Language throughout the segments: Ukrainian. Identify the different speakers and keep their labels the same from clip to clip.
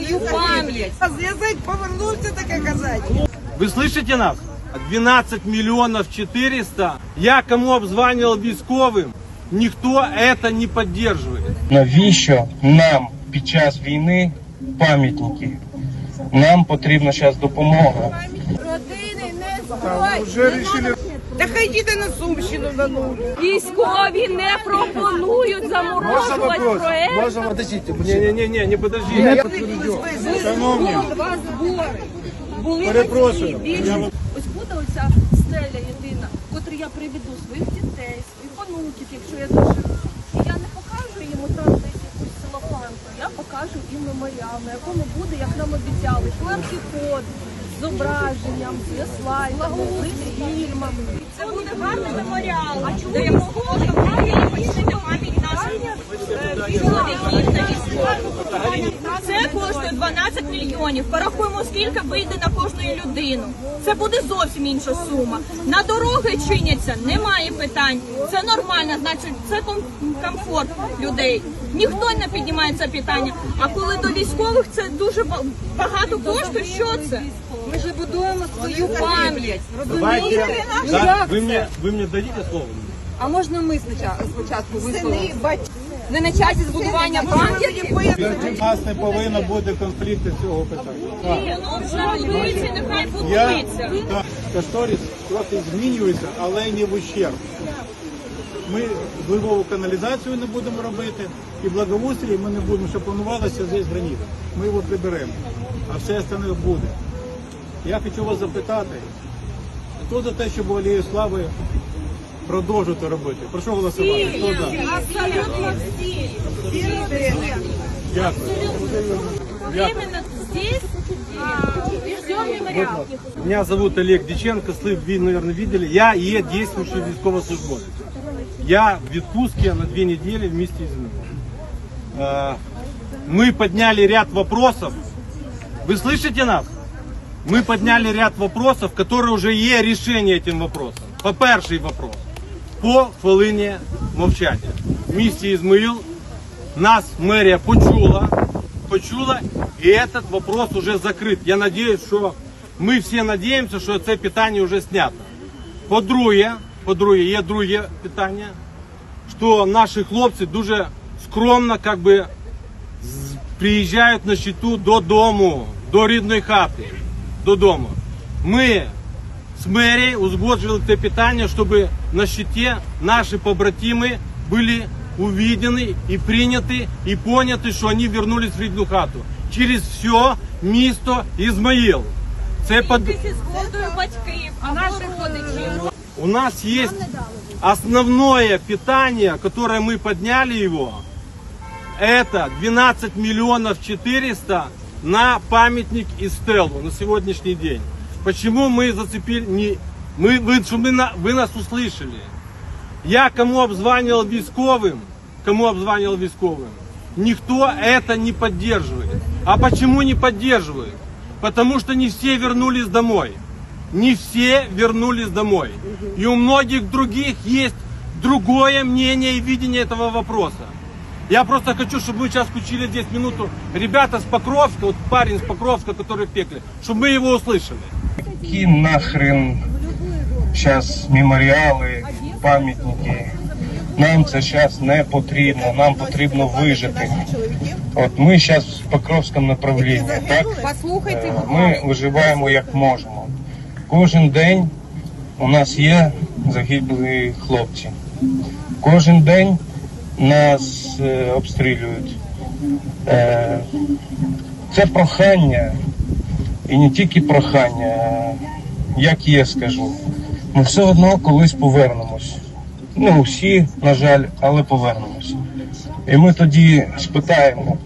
Speaker 1: свою пам'ять.
Speaker 2: Язик повернувся таке казати.
Speaker 3: Вы слышите нас? 12 миллионов 400. Я кому обзванивал військовым, никто это не поддерживает.
Speaker 4: Навіщо нам під час війни пам'ятники? Нам потрібна зараз допомога.
Speaker 1: Родини не зброї.
Speaker 2: Та хай їде на Сумщину на ну.
Speaker 1: Військові не пропонують заморожувати проект.
Speaker 5: Можно, подождите,
Speaker 3: Не-не-не, не подожди.
Speaker 5: Шановні,
Speaker 1: Два збори. Були
Speaker 5: Перепрошую.
Speaker 1: Ось буде оця стеля єдина, котру я приведу своїх дітей, своїх онуків, якщо я доживу. І я не покажу йому там десь якусь целофанку, я покажу їм меморіал, на якому буде, як нам обіцяли, QR-код з зображенням, з слайдами, з фільмами. Це буде гарний меморіал, до якого можна буде почтити пам'ять наших е, чоловіків та військових.
Speaker 6: Це коштує 12 мільйонів. Порахуємо, скільки вийде на кожну людину. Це буде зовсім інша сума. На дороги чиняться, немає питань. Це нормально, значить, це ком- комфорт людей. Ніхто не піднімає це питання. А коли до військових це дуже багато коштує, що це?
Speaker 1: Ми ж будуємо свою пам'ять.
Speaker 3: Давайте, да, вы, мне, вы мне дадите слово?
Speaker 1: А можна ми спочатку, спочатку висловимо? Не на часі збудування пам'яті?
Speaker 5: у нас не повинно бути конфлікту цього питання.
Speaker 6: Ні, ну вже будується, нехай
Speaker 5: Я
Speaker 6: будується.
Speaker 5: так, кошторис трохи змінюється, але не в ущерб. Ми зливову каналізацію не будемо робити, і благоустрій ми не будемо, що планувалося здесь граніт. Ми його приберемо, а все остальне буде. Я хочу вас запитати, хто за те, щоб алею слави продовжувати робити? Прошу голосувати. Хто за?
Speaker 6: Абсолютно всі.
Speaker 5: Дякую.
Speaker 6: Именно здесь а, все мемориал.
Speaker 3: Меня зовут Олег Диченко, слив, вы, наверное, видели. Я є действующий військовослужбовець. Я в відпустке на две недели вместе с ним. Э, Мы подняли ряд вопросов. Вы слышите нас? Мы подняли ряд вопросов, которые уже є решение этим вопросам. По перший вопрос. По хвилині мовчання. В місті Ізмаїл нас мерія почула, почула, і этот вопрос уже закрит. Я надеюсь, що ми всі надіємося, що це питання вже знято. По-друге, по-друге, є друге питання, що наші хлопці дуже скромно как би, з- приїжджають на щиту додому, до рідної хати, додому. Ми з мерією узгоджували це питання, щоб на щиті наші побратими були увидені і прийняті, і поняті, що вони вернулись в рідну хату. Через все місто Ізмаїл. Це под...
Speaker 6: Зі згодою батьків, а наших родичів.
Speaker 3: У нас есть основное питание, которое мы подняли его, это 12 миллионов 400 на памятник и стелу на сегодняшний день. Почему мы зацепили, не, мы, вы, чтобы вы, на- вы нас услышали. Я кому обзванивал військовым, кому обзванивал військовым, никто это не поддерживает. А почему не поддерживает? Потому что не все вернулись домой. Не все вернулись домой. И у многих других есть другое мнение и видение этого вопроса. Я просто хочу, чтобы мы сейчас включили здесь минуту ребята с Покровска, вот парень с Покровска, который в пекле, чтобы мы его услышали.
Speaker 4: Які нахрен зараз меморіали, пам'ятники. Нам це зараз не потрібно, нам потрібно вижити. От ми зараз в Покровському направлінні, так?
Speaker 1: Послухайте,
Speaker 4: Е, Ми виживаємо як можемо. Кожен день у нас є загиблі хлопці. Кожен день нас е, обстрілюють. Е, Це прохання, і не тільки прохання, як я скажу, ми все одно колись повернемось. Не всі, на жаль, але повернемось. І ми тоді спитаємо,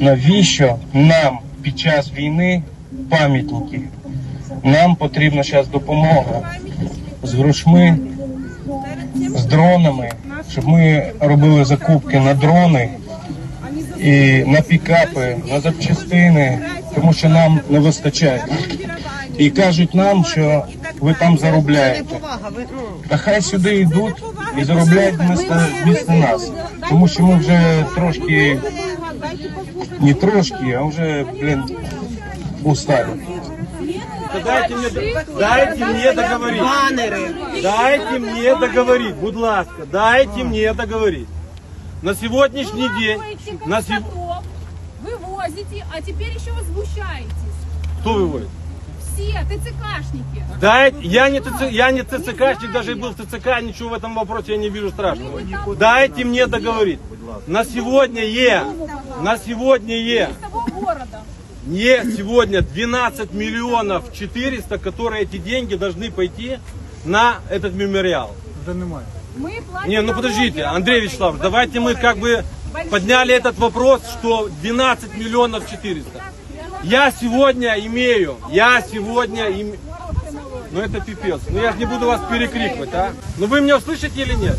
Speaker 4: навіщо нам під час війни пам'ятники? Нам потрібна зараз допомога з грошми, з дронами, щоб ми робили закупки на дрони і на пікапи, на запчастини, тому що нам не вистачає. І кажуть нам, що ви там заробляєте. Та хай сюди йдуть і заробляють вместо нас, тому що ми вже трошки Не трошки, а вже, блін, устали.
Speaker 3: Дайте мне, дайте мне договорить. Дайте мне договорить, будь ласка, дайте мне договорить. На сегодняшний день, на сев-
Speaker 7: Вы возите, а теперь еще возмущаетесь.
Speaker 3: кто выводит?
Speaker 7: Все ТЦКшники.
Speaker 3: Дайте, я не, ТЦ, я не ТЦКшник, даже и был в ТЦК, ничего в этом вопросе я не вижу страшного. Дайте мне договорить. На сегодня е, на сегодня е,
Speaker 7: Из того города.
Speaker 3: Не сегодня 12 миллионов 400, которые эти деньги должны пойти на этот мемориал.
Speaker 5: Немає.
Speaker 7: Мы платим
Speaker 3: Не, ну подождите, Андрей. Вячеславович, давайте мы как бы подняли этот вопрос, что 12 миллионов 400. Я сегодня имею, я сегодня имею... Ну это пипец. Ну я же не буду вас перекрикивать, а? Ну вы меня услышите или нет?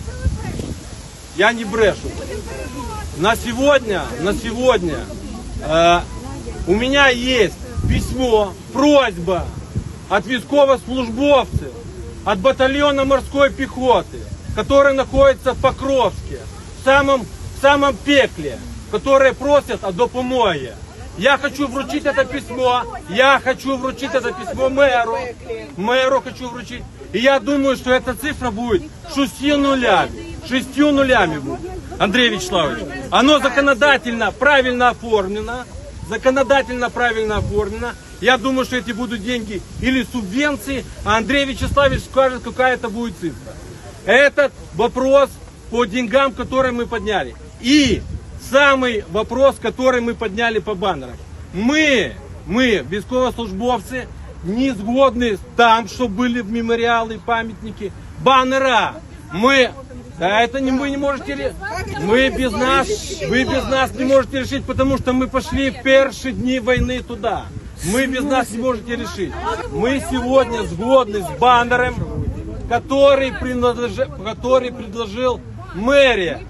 Speaker 3: Я не брешу. На сегодня, на сегодня э, у меня есть письмо, просьба от військовослужбовців, от батальона морской пехоты, который находится в Покровске, в самом, в самом пекле, которые просят о допомоге. Я хочу вручить это письмо, я хочу вручить это письмо мэру, мэру хочу вручить. И я думаю, что эта цифра будет шестью нулями, шестью нулями будет. Андрей Вячеславович, оно законодательно правильно оформлено, законодательно правильно оформлено. Я думаю, что эти будут деньги или субвенции, а Андрей Вячеславович скажет, какая это будет цифра. Этот вопрос по деньгам, которые мы подняли. И самый вопрос, который мы подняли по баннерам. Мы, мы, військовослужбовці, не згодні там, что были мемориалы, памятники, баннера. Мы, да это не, вы не можете, ре- мы без нас, вы без нас не можете решить, потому что мы пошли в первые дни войны туда. Мы без нас не можете решить. Мы сегодня сгодны с баннером, который, принадлежи- который предложил мэрия.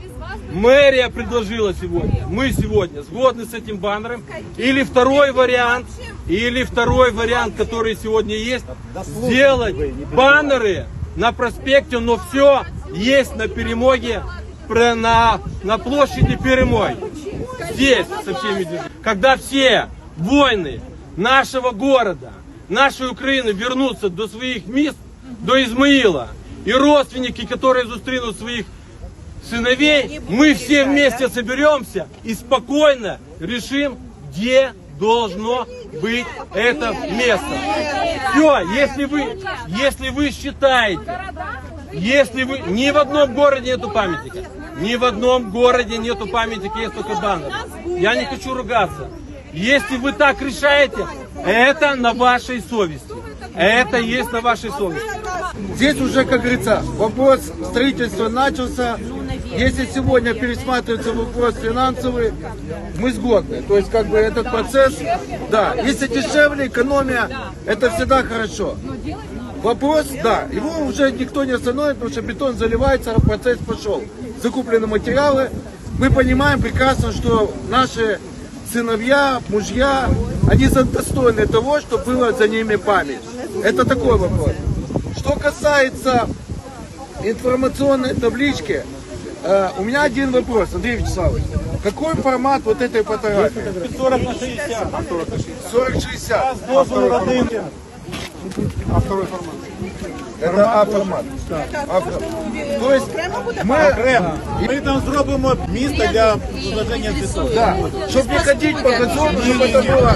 Speaker 3: Мэрия предложила сегодня. Мы сегодня сгодны с этим баннером. Или второй вариант, или второй вариант, который сегодня есть, сделать баннеры на проспекте, но все есть на перемоге, на, на площади Перемой. Здесь со всеми. Когда все войны нашего города, нашей Украины вернутся до своих мест, до Измаила, и родственники, которые зустринут своих сыновей, мы все вместе соберемся и спокойно решим, где должно быть это место. Все, если вы, если вы считаете, если вы ни в одном городе нету памятника, ни в одном городе нету памятника, есть только баннер. Я не хочу ругаться. Если вы так решаете, это на вашей совести. Это есть на вашей совести.
Speaker 8: Здесь уже, как говорится, вопрос строительства начался. Если сегодня пересматривается вопрос финансовый, мы сгодны. То есть, как бы этот процесс, да, если дешевле, экономия, это всегда хорошо. Вопрос, да, его уже никто не остановит, потому что бетон заливается, а процесс пошел. Закуплены материалы. Мы понимаем прекрасно, что наши сыновья, мужья, они достойны того, чтобы была за ними память. Это такой вопрос. Что касается информационной таблички, э, у меня один вопрос, Андрей Вячеславович. Какой формат вот этой фотографии?
Speaker 5: 40 на 60.
Speaker 8: 40-60.
Speaker 5: З дозволу родини. А второй формат.
Speaker 8: Это А-формат. А-формат. То есть мы,
Speaker 5: Окремо. Ми там зробимо місто для зложення цвітів.
Speaker 8: да, чтобы не ходить по газону, чтобы это было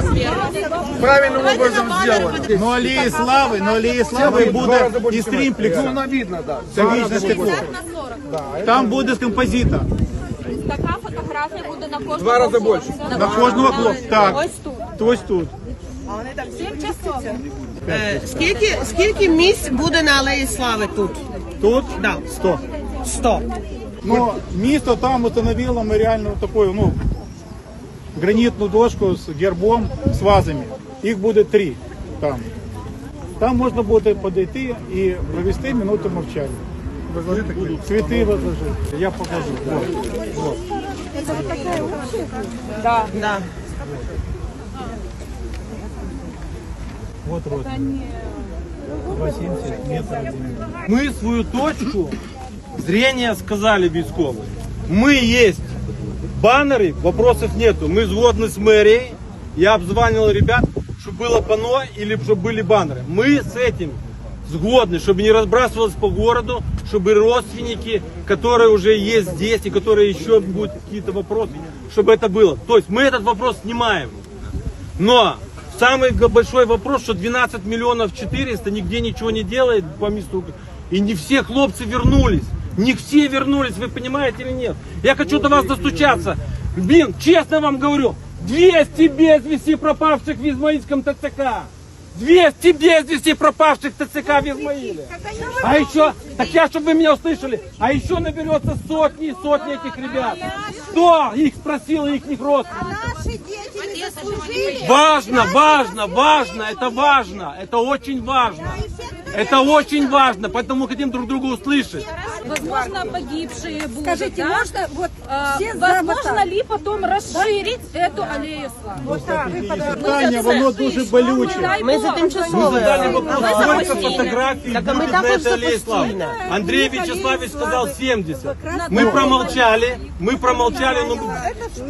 Speaker 8: правильным образом сделано.
Speaker 5: Ну алеї слави, ну алеї слави буде і стрімплекс.
Speaker 8: Ну, на видно, да.
Speaker 5: Це вічне стекло. Там буде з композита.
Speaker 6: Така фотографія буде на кожному
Speaker 8: Два рази
Speaker 6: хлопці.
Speaker 8: більше.
Speaker 5: На кожного хлопця. Так.
Speaker 6: Ось тут.
Speaker 5: Ось тут.
Speaker 2: Е, Скільки, скільки місць буде на Алеї Слави тут?
Speaker 5: Тут
Speaker 2: Да.
Speaker 5: 100.
Speaker 2: 100.
Speaker 5: Ну, місто там установило ми реально таку, ну, гранітну дошку з гербом, з вазами. Їх буде три там. Там можна буде подійти і провести минуту мовчання. Цвіти возложити. Я покажу. Вот. Вот.
Speaker 2: Да.
Speaker 5: Вот. 2,70 метров.
Speaker 3: Мы свою точку зрения сказали військовым. Мы есть Баннеры, вопросов нету. Мы сгодны с мэрией. Я обзванивал ребят, чтобы было пано или чтобы были баннеры. Мы с этим сгодны, чтобы не разбрасывалось по городу, чтобы родственники, которые уже есть здесь и которые еще будут какие-то вопросы, чтобы это было. То есть мы этот вопрос снимаем. Но самый большой вопрос, что 12 миллионов 400 нигде ничего не делает по месту. И не все хлопцы вернулись. Не все вернулись, вы понимаете или нет? Я хочу до вас достучаться. Блин, честно вам говорю, 200 без вести пропавших в Измаильском ТЦК. 200 без вести пропавших ТЦК в Измаиле. А еще, так я, чтобы вы меня услышали, а еще наберется сотни и сотни этих ребят. Кто их спросил, их родственников?
Speaker 9: Наши дети не заслужили.
Speaker 3: Важно, важно, важно, это важно, это очень важно. Это очень важно, поэтому хотим друг друга услышать.
Speaker 7: Возможно, погибшие будут,
Speaker 9: Скажите,
Speaker 7: да?
Speaker 9: можно вот
Speaker 7: А,
Speaker 9: все
Speaker 7: возможно ли потом расширить эту аллею славы?
Speaker 9: Вот так.
Speaker 5: Питання, воно дуже болюче.
Speaker 1: Ми за
Speaker 3: Мы
Speaker 1: тимчасове.
Speaker 3: задали вопрос,
Speaker 1: Ми
Speaker 3: сколько
Speaker 1: запустили.
Speaker 3: фотографий
Speaker 1: Так, а мы
Speaker 3: будет на этой аллее славы.
Speaker 1: запустили.
Speaker 3: Андрей Вячеславович сказал 70. Мы промолчали, мы промолчали, но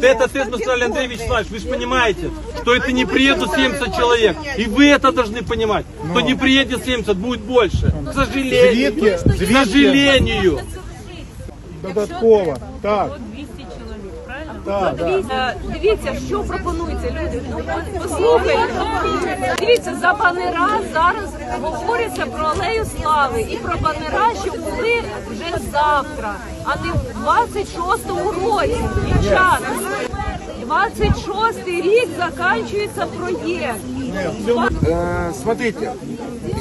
Speaker 3: это тест мы сказали, Андрей Вячеславович, вы же понимаете, что это не приедут 70 человек. И вы это должны понимать, что не приедет 70, будет больше. К сожалению.
Speaker 5: Звідки?
Speaker 3: К
Speaker 5: Звідки?
Speaker 3: сожалению.
Speaker 5: Додатково. Так. Так, так.
Speaker 1: Е, Дивіться, що пропонується люди. Ну от послухайте. Дивіться, за банера зараз говориться про алею слави і про банера, що були вже завтра, а не в 26-му році. Дівчата. 26-й рік закінчується проєкт.
Speaker 8: Э, смотрите,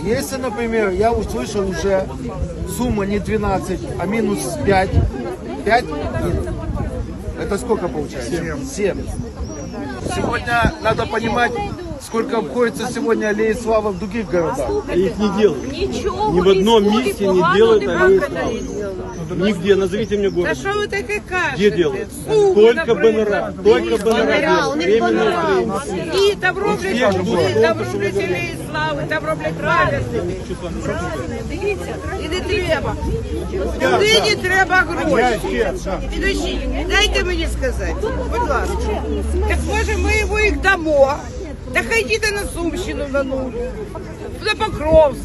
Speaker 8: если, например, я услышал уже сумма не 12, а минус 5, 5 это сколько получается? 7. Сегодня надо понимать, сколько обходится сегодня аллеи славы в других городах.
Speaker 3: Их не делают.
Speaker 1: Нічого
Speaker 3: Ни в одном
Speaker 1: військові
Speaker 3: месте не
Speaker 1: погано
Speaker 3: делают
Speaker 1: не
Speaker 3: аллею
Speaker 1: виконають.
Speaker 3: славы. Нигде, назовите мне город.
Speaker 2: Що ви таке кажете?
Speaker 3: Где делают? Только БНР. Только БНР делают. Временное строительство.
Speaker 2: І там роблять,
Speaker 3: Всіх
Speaker 2: і
Speaker 3: було.
Speaker 2: там роблять алеї слави, там роблять пам'ятники.
Speaker 1: Дивіться,
Speaker 2: І не треба. Людині треба гроші. Підождіть, дайте мені сказати, будь ласка. Так може ми його їх дамо. Та хай їде на Сумщину на нуль, на Покровськ,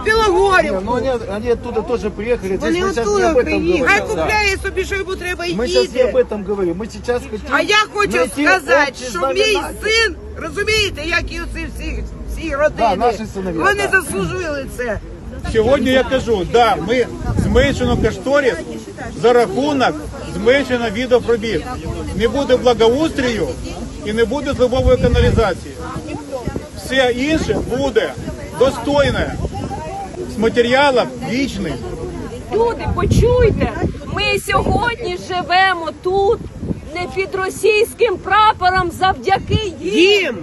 Speaker 2: в Білогорів.
Speaker 8: Но они, они оттуда тоже приехали. Здесь
Speaker 2: Вони
Speaker 8: мы сейчас не
Speaker 2: оттуда
Speaker 8: об этом
Speaker 2: приїхали. Хай
Speaker 8: говорим. Да.
Speaker 2: купляє собі, що йому треба і
Speaker 8: Мы сейчас не об
Speaker 2: їде.
Speaker 8: этом говорим. Мы сейчас хотим
Speaker 2: А я хочу
Speaker 8: найти
Speaker 2: сказати,
Speaker 8: общий
Speaker 2: що мій
Speaker 8: знаменатель.
Speaker 2: син, розумієте, як і оці всі, всі
Speaker 8: Да,
Speaker 2: родини,
Speaker 8: наші синові,
Speaker 2: вони
Speaker 8: да.
Speaker 5: Е,
Speaker 2: заслужили це.
Speaker 5: Сьогодні я кажу, да, ми зменшено кошторис за рахунок зменшено видів робіт. Не буде благоустрію і не буде зливової каналізації. Все інше буде достойне з матеріалів вічних.
Speaker 1: Люди, почуйте, ми сьогодні живемо тут не під російським прапором завдяки їм.
Speaker 2: Їм.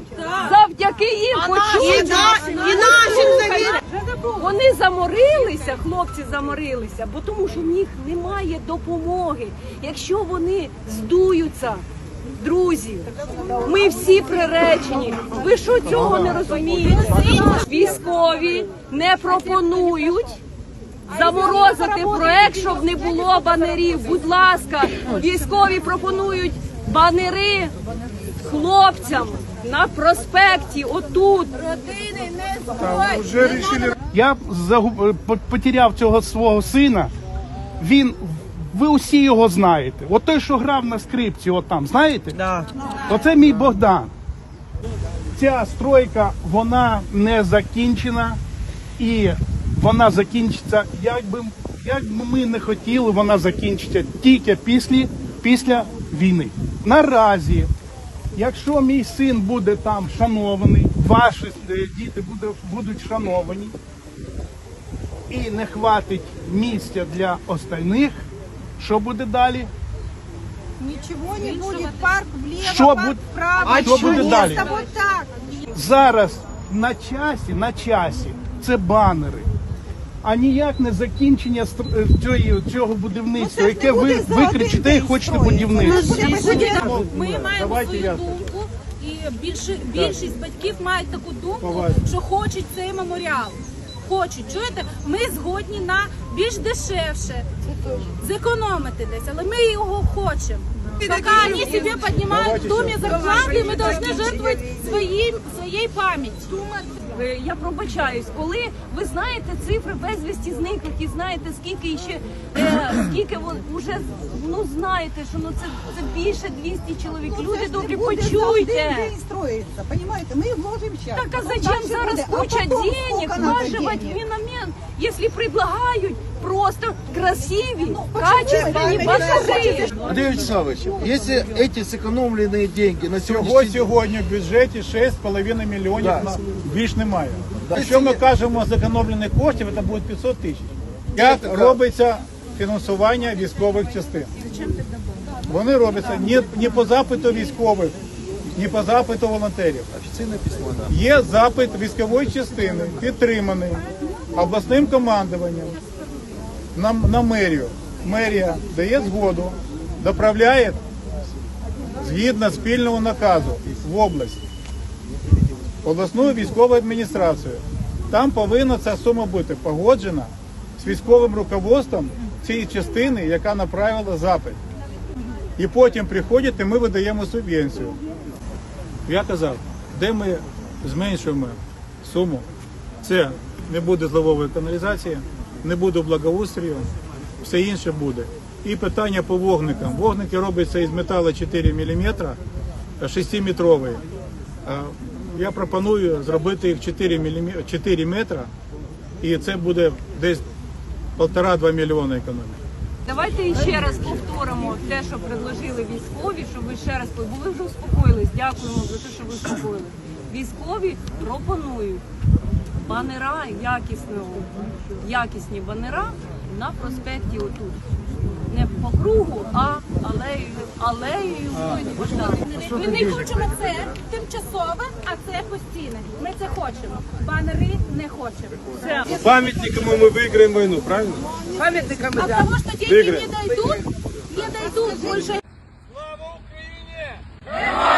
Speaker 1: Завдяки їм, почуйте.
Speaker 2: І і нашим
Speaker 1: Послухайте. Вони заморилися, хлопці заморилися, бо тому що в них немає допомоги. Якщо вони здуються, друзі, ми всі приречені. Ви що цього не розумієте? Військові не пропонують заморозити проект, щоб не було банерів. Будь ласка, військові пропонують банери хлопцям на проспекті, отут.
Speaker 10: Я загуб... по- потеряв цього свого сина. Він, ви усі його знаєте. От той, що грав на скрипці, от там, знаєте?
Speaker 2: Да.
Speaker 10: Оце мій Богдан. Ця стройка, вона не закінчена і вона закінчиться, як би, як би ми не хотіли, вона закінчиться тільки після, після війни. Наразі, якщо мій син буде там шанований, ваші е, діти будуть шановані, і не хватить місця для остальних, що буде далі?
Speaker 9: Ничего не будет, парк влево,
Speaker 10: Що
Speaker 9: парк
Speaker 10: буде-
Speaker 9: вправо.
Speaker 10: А що буде далі?
Speaker 9: Место вот так.
Speaker 10: зараз на часі, на часі це банери, а ніяк не закінчення стр- е, цієї- цього будівництва, яке ви, ви кричите і хочете будівництво.
Speaker 7: Ми маємо
Speaker 5: Давайте
Speaker 7: свою
Speaker 5: я-
Speaker 7: думку, і більше, більшість батьків мають таку думку,
Speaker 5: Давайте.
Speaker 7: що хочуть цей меморіал Хочуть, чуєте? Ми згодні на більш дешевше, зекономити десь, але ми його хочемо. Пока они себе поднимают в доме зарплаты, мы должны жертвовать своим, своей памятью.
Speaker 1: Ви- Я пробачаюсь, коли ви знаєте цифри безвісті зниклих і знаєте, скільки ще е, скільки вон вже ну знаєте, що ну це, це більше 200 чоловік. Люди добрі, почуйте.
Speaker 9: строїться. понимаете? Мы вложим сейчас.
Speaker 1: Так а зачем зараз куча денег вкладывать в феномен, если предлагают просто красиві, качественні пассажири?
Speaker 8: Андрей Вячеславович, если эти сэкономленные деньги на
Speaker 5: Всього
Speaker 8: сегодняшний день...
Speaker 5: сьогодні в бюджеті 6,5 мільйонів
Speaker 8: Да.
Speaker 5: на більш немає.
Speaker 8: Да.
Speaker 5: Якщо ми кажемо зекономлених коштів, це буде 500 тисяч. Як
Speaker 8: Це-
Speaker 5: робиться фінансування військових частин? Вони робляться не, не по запиту військових, не по запиту волонтерів.
Speaker 8: Официальное письмо, да.
Speaker 5: Є запит військової частини, підтриманий обласним командуванням на, на мерію. Мерія дає згоду, доправляє згідно спільного наказу в область, обласну військову адміністрацію. Там повинна ця сума бути погоджена з військовим руководством цієї частини, яка направила запит. І потім приходять, і ми видаємо субвенцію. Я казав, де ми зменшуємо суму, це не буде зливової каналізації, не буде благоустрою, все інше буде. І питання по вогникам. Вогники робляться із металу 4 мм, 6-метровий. Я пропоную зробити їх 4, мм, 4 метра, і це буде десь 1,5-2 мільйони економії.
Speaker 1: Давайте ще раз повторимо те, що предложили військові, щоб ви ще раз бо ви вже успокоїлись. Дякуємо за те, що ви успокоїлись. Військові пропонують банера якісно, якісні банера на проспекті отут. Не по кругу, а алеєю, алеєю.
Speaker 7: Ми не хочемо це тимчасове, а це постійне. Ми це хочемо. Банери не хочемо.
Speaker 3: Памятниками мы выиграем войну, правильно?
Speaker 2: Пам'ятниками,
Speaker 7: А
Speaker 2: да.
Speaker 7: потому что не дойдут, не дойдут больше.
Speaker 3: Слава Україні!